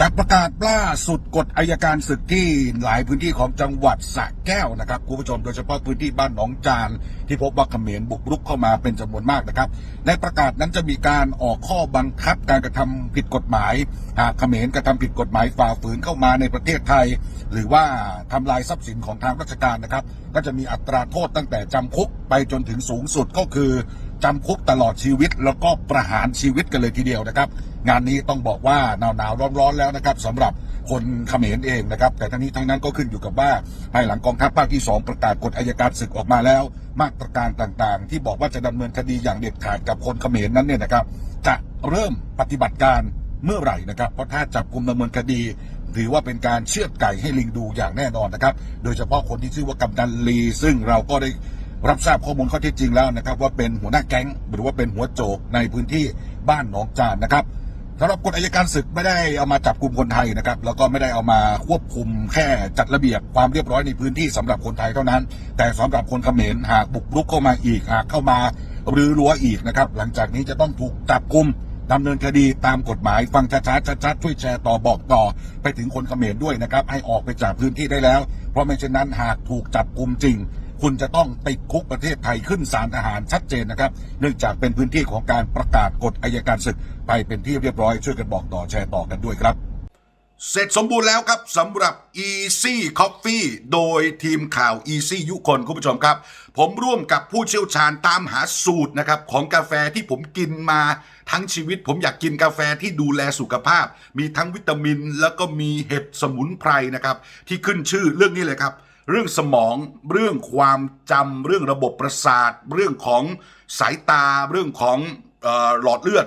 จากประกาศล่าสุดกฎอายการศึกที่หลายพื้นที่ของจังหวัดสระแก้วนะครับคุณผู้ชมโดยเฉพาะพื้นที่บ้านหนองจานที่พบว่าเขมรบุกรุกเข้ามาเป็นจำนวนมากนะครับ ในประกาศนั้นจะมีการออกข้อบังคับการกระทำผิดกฎหมายหากเขมรกระทำผิดกฎหมายฝ่าฝืนเข้ามาในประเทศไทย หรือว่าทำลายทรัพย์สินของทางราชการนะครับ ก็จะมีอัตราโทษตั้งแต่จำคุกไปจนถึงสูงสุดก็คือจำคุกตลอดชีวิตแล้วก็ประหารชีวิตกันเลยทีเดียวนะครับ งานนี้ต้องบอกว่าหนาวหนาวร้อนร้อนๆแล้วนะครับสำหรับคนเขมรเองนะครับ แต่ทั้งนี้ทั้งนั้นก็ขึ้นอยู่กับว่าภายหลังกองทัพภาคที่ 2 ประกาศกฎอายการศึกออกมาแล้ว มาตรการต่างๆ ที่บอกว่าจะดำเนินคดีอย่างเด็ดขาดกับคนเขมรนั้นเนี่ยนะครับ จะเริ่มปฏิบัติการเมื่อไหร่นะครับ เพราะถ้าจับกลุ่มดำเนินคดี ถือว่าเป็นการเชือดไก่ให้ลิงดูอย่างแน่นอนนะครับ โดยเฉพาะคนที่ชื่อว่ากำนันลี ซึ่งเราก็ได้รับทราบข้อมูลข้อเท็จจริงแล้วนะครับ ว่าเป็นหัวหน้าแก๊งหรือว่าเป็นหัวโจกในพื้นที่บ้านหนองจานนะครับ สำหรับกฎอัยการศึกไม่ได้เอามาจับกลุ่มคนไทยนะครับ แล้วก็ไม่ได้เอามาควบคุมแค่จัดระเบียบความเรียบร้อยในพื้นที่สำหรับคนไทยเท่านั้น แต่สำหรับคนเขมรหากบุกรุกเข้ามาอีกหากเข้ามารื้อรั้วอีกนะครับ หลังจากนี้จะต้องถูกจับกลุ่มดำเนินคดีตามกฎหมาย ฟังช้าๆชัดๆช่วยแชร์ต่อบอกต่อ ไปถึงคนเขมรด้วยนะครับ ให้ออกไปจากพื้นที่ได้แล้ว เพราะไม่เช่นนั้นหากถูกจับกลุ่มจริง คุณจะต้องติดคุกประเทศไทยขึ้นศาลทหารชัดเจนนะครับ เนื่องจากเป็นพื้นที่ของการประกาศกฎอายการศึก ไปเป็นที่เรียบร้อยช่วยกันบอกต่อแชร์ต่อกันด้วยครับ เสร็จสมบูรณ์แล้วครับสำหรับ Easy Coffee โดยทีมข่าว Easy ยุคนคุณผู้ชมครับ ผมร่วมกับผู้เชี่ยวชาญตามหาสูตรนะครับของกาแฟที่ผมกินมาทั้งชีวิต ผมอยากกินกาแฟที่ดูแลสุขภาพ มีทั้งวิตามิน แล้วก็มีเห็ดสมุนไพรนะครับที่ขึ้นชื่อเรื่องนี้เลยครับเรื่องสมองเรื่องความจำเรื่องระบบประสาท เรื่องของสายตาเรื่องของออหลอดเลือด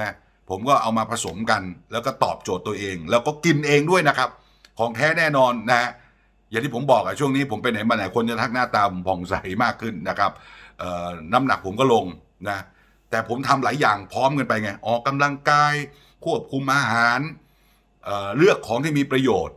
นะผมก็เอามาผสมกัน แล้วก็ตอบโจทย์ตัวเอง แล้วก็กินเองด้วยนะครับ ของแท้แน่นอนนะฮะอย่างที่ผมบอกอะช่วงนี้ผมไปไหนมาไหนคนจะทักหน้าตาผมผ่องใสมากขึ้นนะครับน้ำหนักผมก็ลงนะแต่ผมทำหลายอย่างพร้อมกันไปไงออกกำลังกายควบคุมอาหารเเลือกของที่มีประโยชน์